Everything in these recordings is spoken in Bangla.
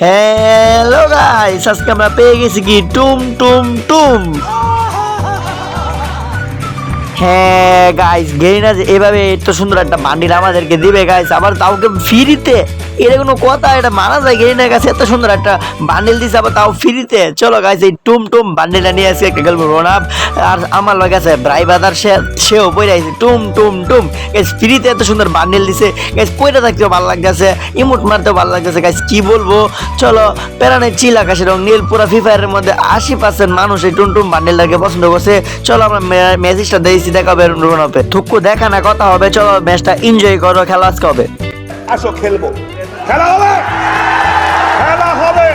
হ্যালো গাইস আজকে আমরা পেয়ে গেছি কি? টুম টুম টুম। হ্যাঁ গাইস গেরিনা যে এভাবে এত সুন্দর একটা বান্ডিল আমাদেরকে দিবে গাইস আবার তাওকে ফ্রিতে এটা কোনো কথা, এটা মানা যায় গেরিনার কাছে এত সুন্দর একটা বান্ডিল দিছে, আবার তাও ফ্রিতে চলো গাইস এই টুম টুম বান্ডিলটা নিয়ে আসি একটা গেলবো রোনাব আর আমার লগে আছে ব্রাই সে, সেও পড়ে আছে টুম টুম টুম। গাইস ফ্রিতে এত সুন্দর বান্ডিল দিছে। গাইস পয়টা থাকতেও ভালো লাগতেছে ইমোট মারতেও ভালো লাগতেছে। গাইস কি বলব? চলো প্যারানের চিল আকাশে রং নীল, পুরো ফ্রি ফায়ারের মধ্যে আশি পার্সেন্ট মানুষ এই টুম টুম বান্ডিলটাকে পছন্দ করছে। চলো, আমরা ম্যাচটা দিয়েছি দেখাবে রোনাপে। থুকু, দেখা না, কথা হবে। চলো ম্যাচটা এনজয় করো, খেলা আজকে হবে। আসো খেলব। খেলা হবে? খেলা হবে।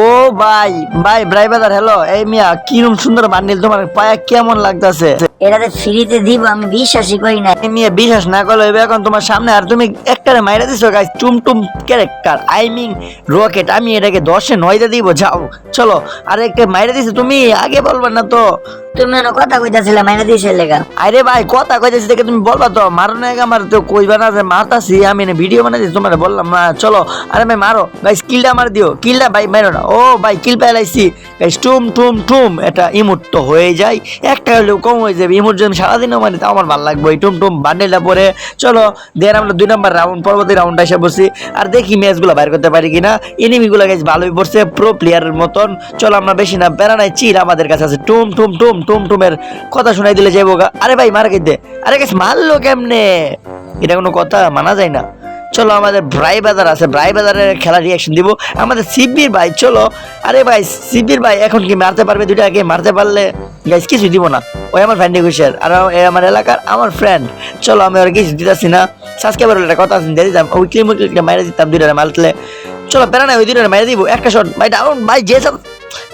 ও ভাই ভাই ব্রাইবাদার হ্যালো এই মিয়া কিরম সুন্দর বান্ডিল তোমার পায়া কেমন লাগতাছে? এটাতে ফ্রিতে দিব আমি বিশ্বাসই করি না। এই মিয়া বিশ্বাস না করলে এবার এখন তোমার সামনে। আর তুমি একটারে মাইরা দিছো গাইস টুম টুম ক্যারেক্টার আই মিন রকেট আমি এটাকে দশে নয়তে দিব যাও চলো। আর একটা মাইরা দিছো তুমি আগে বলবা না তো। তুমি অন্য কথা কইতাছিলে, মাইনে দিয়েছে লেগা। আরে ভাই, কথা কইতেছি দেখে তুমি বলবা তো, মারো না আমার তো কইবা না যে মারতাছি, আমি না ভিডিও বানাইছি তোমার বললাম না চলো। আরে ভাই, মারো। গাইস কিলটা মার দিও। কিলটা ভাই, মারো না। ও ভাই কিল পেলাইছি গাইস টুম টুম টুম, এটা ইমোট তো হয়ে যায়। একটা হলেও কম হয়ে যাবে। ইমোট যদি সারাদিনও মানে তাও আমার ভালো লাগবে। এই টুম টুম বান্ডেলটা পরে চলো, দেন আমরা দুই নম্বর রাউন্ড পরবর্তী রাউন্ড এসে বসি। আর দেখি ম্যাচগুলো বাইর করতে পারি কিনা। এনিমিগুলো গাইস ভালোই পড়ছে প্রো প্লেয়ারের মতন। চলো, আমরা বেশি না বেড়া নাই চিল আমাদের কাছে আছে। টুম টুম টুম টুম টুমের কথা শুনাই দিলে যাব গা। আরে ভাই, মারা খেতে আরে গাইস মারলো কেমনে? এটা কোনো কথা, মানা যায় না। চলো, আমাদের ব্রাই বাজার আছে। ব্রাই বাজারের খেলা রিয়াকশন দিব। আমাদের শিবির ভাই, চলো। আরে ভাই শিবির ভাই, এখন কি মারতে পারবে দুইটা আগে মারতে পারলে গাইস কিছু দিব না। ওই আমার ফ্রেন্ড রিকুইশার আর এ আমার এলাকার আমার ফ্রেন্ড চলো, আমি ওর কিছু দিতেছি না। সাবস্ক্রাইবার একটা কথা আছে দিয়ে দিতাম। ওই ক্লিম মাইরে দিতাম দুইটা মারলে। চলো, প্যারা ওই দুইটা মাইরে দিব। একটা শট ভাই ডাউন ভাই, যে সব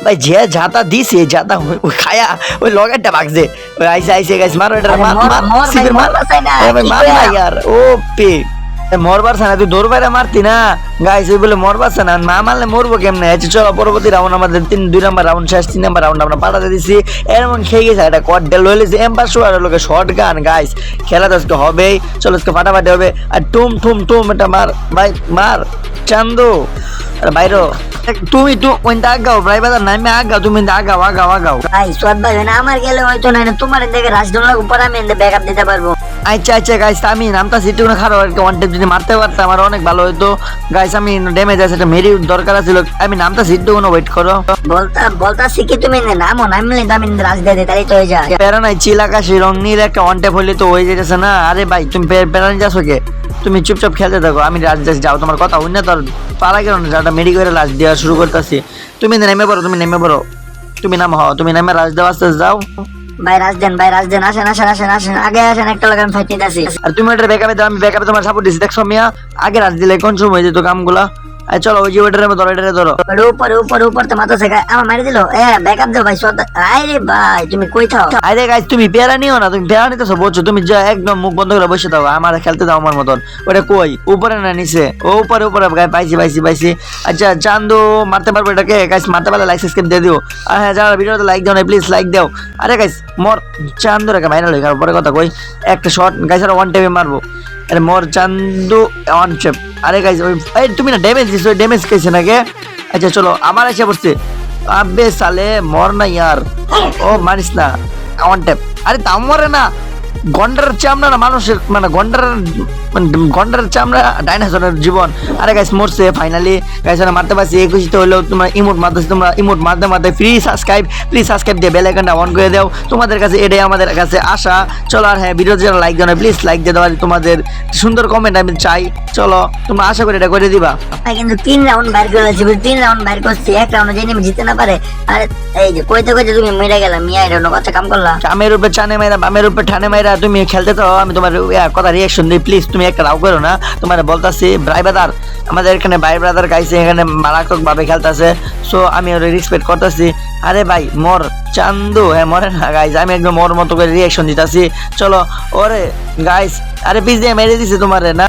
ভাই যে যাতা দিছে যাতা ওই খায়া ওই লগেরটা ভাগছে ওই আইসে আইসে গাইস মারো এটা আরে মার মর, মার মর ভাই, শিবির মার মরবার চাই না, মরবার না তুই দৌড় বাইরে মারতি না? গাইস বলে মরবার না না মারলে মরবো কেমনে? আচ্ছা চলো, পরবর্তী রাউন্ড আমাদের তিন, দুই নাম্বার রাউন্ড শেষ তিন নাম্বার রাউন্ড আমরা পাঠাতে দিছি। এমন খেয়ে গেছে একটা কট ডেল হয়ে গেছে এম্বার শো লোকে শর্ট গান গাইস, খেলা তো আজকে হবেই। চলো, আজকে ফাটাফাটি হবে। আর টুম টুম টুম, এটা মার, ভাই, মার, চান্দু। আরে বাইরো, তুমি তো ওই আগাও, ভাই, বাজার নামে আগাও, তুমি আগাও আগাও আগাও। ভাই সোয়াদ ভাই আমার গেলে হয়তো না, তোমার দেখে রাজদোলনার উপর আমি ব্যাকআপ দিতে পারব। আচ্ছা আচ্ছা গাইস আমি নামটা সিটি কোনো খারাপ আর কি ওয়ান টেপ যদি মারতে পারতাম আমার অনেক ভালো হতো গাইস আমি ড্যামেজ আছে একটা মেরি দরকার ছিল আমি নামটা সিটি কোনো ওয়েট করো। বলতা বলতা শিখি তুমি নামো নামলে তো আমি রাজ দিয়ে দিই তাহলেই তো হয়ে যায়। প্যারা নাই চিল আকাশে রং নীল একটা ওয়ান টেপ হলে তো হয়ে যেতেছে না। আরে ভাই তুমি প্যারা নিয়ে যাচ্ছ কে? তুমি চুপচাপ খেলতে থাকো আমি রাজ যাচ্ছি যাও তোমার কথা হই না তোর পারা গেল না যাটা মেরি করে রাজ দেওয়া শুরু করতেছি। তুমি নেমে পড়ো তুমি নেমে পড়ো। তুমি নাম হও তুমি নামে রাজ দেওয়া আস্তে যাও। ভাই, রাজ দেন, ভাই, রাজ দেন আগে একটা আর তুমি ওটা বেকাপে দাও, আমি বেকাপে তোমার সাপোর্ট দিচ্ছি দেখছ মিয়া, আগে রাজ দিলে কোন সময় যেত কামগুলা? আর চলো ওই যে ওটারে ধরো এটারে ধরো। উপরে উপরে উপরে তো মাথা শেখায়। আমার মেরে দিল? এ ব্যাকআপ দাও ভাই সোয়াদ আরে ভাই তুমি কই থাও? আরে গাইস তুমি পেয়ারা নিও না তুমি পেয়ারা নিতেছো বলছো তুমি যা একদম মুখ বন্ধ করে বসে দাও আমার খেলতে দাও আমার মতন। ওটা কই? উপরে না নিচে? ও উপরে উপরে গাই পাইছি পাইছি পাইছি। আচ্ছা চান্দু মারতে পারব এটাকে? গাইস মারতে পারলে লাইক সাবস্ক্রাইব দিয়ে দিও। আর হ্যাঁ যারা ভিডিওতে লাইক দাও না প্লিজ লাইক দাও। আরে গাইস মর চান্দু রেখে ভাইরাল হয়ে গেল। পরে কথা কই একটা শট গাইস আর ওয়ান টেপে মারবো। আরে মর চান্দু ওয়ান টেপ আরে গাইজ ওই তুমি না ড্যামেজ দিছো ড্যামেজ খাইছে নাকি আচ্ছা চলো, আমার এসে পড়ছে। আবে সালে, মর না ইয়ার। ও মানিস না। ওয়ান ট্যাপ আরে তা মরে না। গন্ডার চামড়া না মানুষের মানে গন্ডার গন্ডার চামড়া ডাইনোসরের জীবন। আরে গাইস মরছে ফাইনালি গাইস ওরা মারতে পারছি একুশিতে হলেও তোমরা ইমোট মারতেছি তোমরা ইমোট মারতে মারতে ফ্রি সাবস্ক্রাইব প্লিজ সাবস্ক্রাইব দিয়ে বেল আইকনটা অন করে দাও। তোমাদের কাছে এটাই আমাদের কাছে আশা। চলো আর হ্যাঁ ভিডিও যারা লাইক দাও না প্লিজ লাইক দিয়ে দেওয়া তোমাদের সুন্দর কমেন্ট আমি চাই। চলো তোমরা আশা করি এটা করে দিবা। কিন্তু তিন রাউন্ড বাইর করে বুঝলি? তিন রাউন্ড বাইর করছি এক রাউন্ড যেন আমি জিতে না পারে। আরে এই যে কইতে কইতে তুমি মেরে গেলাম মিয়া এটা অন্য কথা কাম করলা। চামের উপরে চানে মাইরা বামের উপরে ঠানে মাইরা তুমি খেলতে তো আমি তোমার কথা রিয়াকশন দিই প্লিজ তুমি একটা রাও করো না। তোমার বলতাছি ভাই ব্রাদার আমাদের এখানে ভাই ব্রাদার গাইছে এখানে মারাত্মক ভাবে খেলতেছে। সো আমি ওর রেসপেক্ট করতেছি। আরে ভাই মর চান্দু হ্যাঁ মরে না গাইস আমি একদম ওর মতো করে রিয়াকশন দিতাছি। চলো ওরে গাইস আরে পিস দিয়ে মেরে দিছে তোমারে না?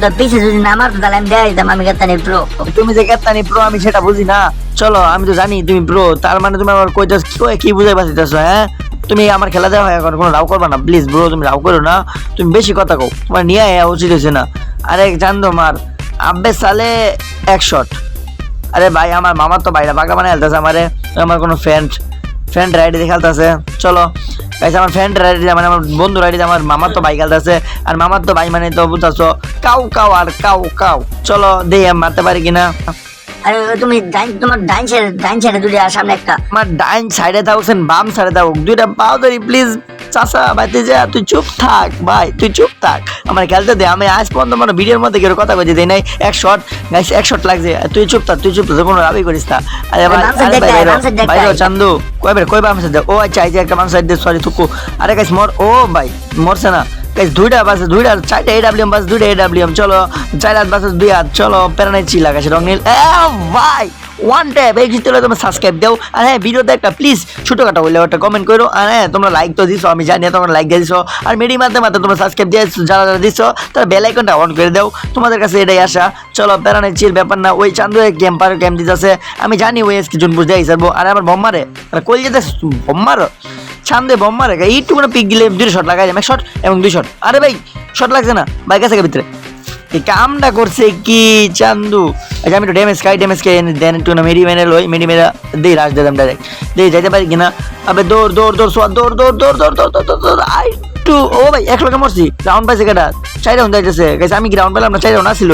তো পিছে যদি না মারতো তাহলে আমি দিতাম আমি কেতানি প্রো তুমি যে কেতানি প্রো আমি সেটা বুঝি না। চলো আমি তো জানি তুমি প্রো তার মানে তুমি আমার কইতাছ কি- কি বুঝাই পাচ্ছিতেছো হ্যাঁ? তুমি আমার খেলা দেওয়া হয় এখন, কোনো রাও করবা না প্লিজ ব্রো তুমি রাও করো না। তুমি বেশি কথা কও, তোমার নিয়ে আয়া উচিত হয়েছে না। আরে জানতো মার, আব্বে সালে এক শট আরে ভাই, আমার মামার তো বাইরে পাগলা মানে খেলতেছে আমারে, আমার কোনো ফ্রেন্ড ফ্রেন্ড রাইডে খেলতেছে। চলো গাইস আমার ফ্রেন্ড রাইডে মানে আমার বন্ধু রাইডে আমার মামার তো ভাই খেলতেছে। আর মামার তো ভাই মানে তো বুঝতেছো কাউ কাউ আর কাউ কাউ। চলো আমি মারতে পারি কিনা? আরে তুমি ডাইন তোমার ডাইন সাইডে ডাইন সাইডে দুটো আর সামনে একটা। আমার ডাইন সাইডে থাকুছেন বাম সাইডে থাকুক দুইটা পাও ধরি প্লিজ চাষা বাইতে যা তুই চুপ থাক ভাই তুই চুপ থাক। আমার খেলতে দে আমি আজ পর্যন্ত মানে ভিডিওর মধ্যে কেউ কথা বলতে দেই নাই। এক শট গাইস এক শট লাগছে। তুই চুপ থাক তুই চুপ থাক কোনো রাবি করিস না। আরে ভাই। চান্দু। কই বের কই বাম সাইড ও আচ্ছা এই যে একটা বাম সাইড দে সরি থুকু। আরে গাইস মর ও ভাই মরছে না। দুইটা বাস দুইটা চারটা এডাব্লিউএম বাস দুইটা এডাব্লিউএম চলো চার হাত বাস দুই হাত চলো প্যারানাই চিল আকাশে রং নীল। ভাই ওয়ান ট্যাপ এই জিতলে তোমরা সাবস্ক্রাইব দাও। আর হ্যাঁ ভিডিওতে একটা প্লিজ ছোটখাটো হলে একটা কমেন্ট করো। আর হ্যাঁ তোমরা লাইক তো দিছো, আমি জানি তোমরা লাইক দিয়ে দিছো। আর মিডি মাঝে মাঝে তোমরা সাবস্ক্রাইব দিয়ে যারা যারা দিছো, তারা বেল আইকনটা অন করে দাও। তোমাদের কাছে এটাই আসা চলো প্যারানাই চিল, ব্যাপার না, ওই চান্দু গেম পার গেম দিতেছে। আমি জানি ওই এসকে জুন বুঝতে হিসাবো আর আমার বম্মারে কল যেতে বম্মারও? ছান্দে বম্বা রেখা এইটুকুনো পিক গিলে দুই শট লাগাই এক শট এবং দুই শট আরে ভাই শট লাগছে না ভাই কাছে ভিতরে। এই কামটা করছে কি চান্দু? আচ্ছা আমি একটু ড্যামেজ খাই ড্যামেজ খাই দেন একটু না, মেরি মেনে লই, মেরি মেরা দিই রাস দিলাম ডাইরেক্ট দিই, যাইতে পারি কিনা? আবে দৌড় দৌড় দৌড় সোয়া দৌড় দৌড় দৌড় দৌড় দৌড় দৌড় দৌড় আই টু ও ভাই, এক লোকে মরছি। রাউন্ড পাইছে কেটা চাই রাউন্ড যাইতেছে। আমি কি রাউন্ড পেলাম না চাই রাউন্ড আসিল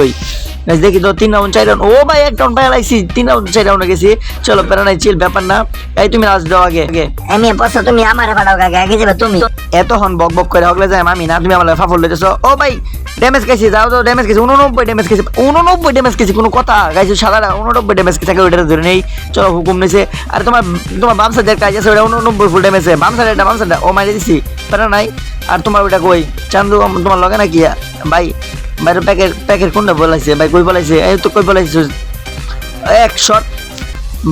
গাইস দেখি তো তিন রাউন্ড চার রাউন্ড ও ভাই এক রাউন্ড পাই লাইছি। তিন রাউন্ড চার রাউন্ডে গেছি। চলো প্যারা নাই চিল ব্যাপার না। এই তুমি রাজ দাও আগে। আগে। আমি বসো তুমি আমারে পাঠাও কাকে আগে। যাবে তুমি। এতক্ষণ বক বক করে হকলে যায় আমি না তুমি আমার ফাফল লইতেছ। ও ভাই ড্যামেজ খাইছি যাও তো ড্যামেজ খাইছি। উননব্বই ড্যামেজ খাইছি। উননব্বই ড্যামেজ খাইছি কোনো কথা। গাইছি সাদা উননব্বই ড্যামেজ খাইছে ওইটা ধরে নেই। চলো হুকুম নিছে। আর তোমার তোমার বাম সাইডের কাজ আছে ওটা উননব্বই ফুল ড্যামেজ বাম সাইড এটা বাম সাইড ও মারি দিছি। প্যারা নাই। আর তোমার ওটা কই? চান্দু, তোমার লগে নাকি? ভাই বাইরে প্যাকেট প্যাকেট কোনটা বলাইছে? ভাই, কই বলাইছে? এই তো কই বলাইছে? এক শট।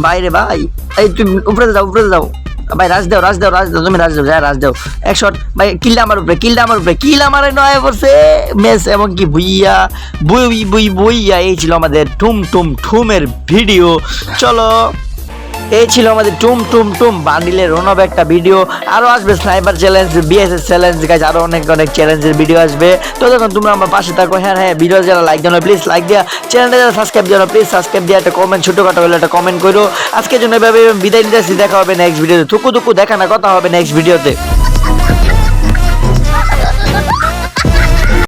বাইরে ভাই, এই তুমি উপরে যাও উপরে যাও। ভাই, রাজ দাও রাজ দাও রাজ দাও, তুমি রাজ দাও, যা, রাজ দাও। এক শট। ভাই কিল্লা আমার উপরে কিল্লা আমার উপরে, কিল আমার নয় পড়ছে। মেস এবং কি ভুইয়া বুই বুই বুইয়া এই ছিল আমাদের টুম টুম ঠুমের ভিডিও। চলো। এই ছিল আমাদের টুম টুম টুম বান্ডিলের অনব একটা ভিডিও আরও আসবে স্নাইপার চ্যালেঞ্জ বিএসএস চ্যালেঞ্জ গাছ আরও অনেক অনেক চ্যালেঞ্জের ভিডিও আসবে। তো দেখুন তোমরা আমার পাশে থাকো। হ্যাঁ হ্যাঁ ভিডিও যারা লাইক জানো প্লিজ লাইক দিয়া। চ্যানেলটা যারা সাবস্ক্রাইব জানো প্লিজ সাবস্ক্রাইব দিয়ে। একটা কমেন্ট ছোটোখাটো হলে একটা কমেন্ট করো। আজকের জন্য এভাবে বিদায় নিতে দেখা হবে নেক্সট ভিডিওতে থুকু থুকু, দেখা না, কথা হবে নেক্সট ভিডিওতে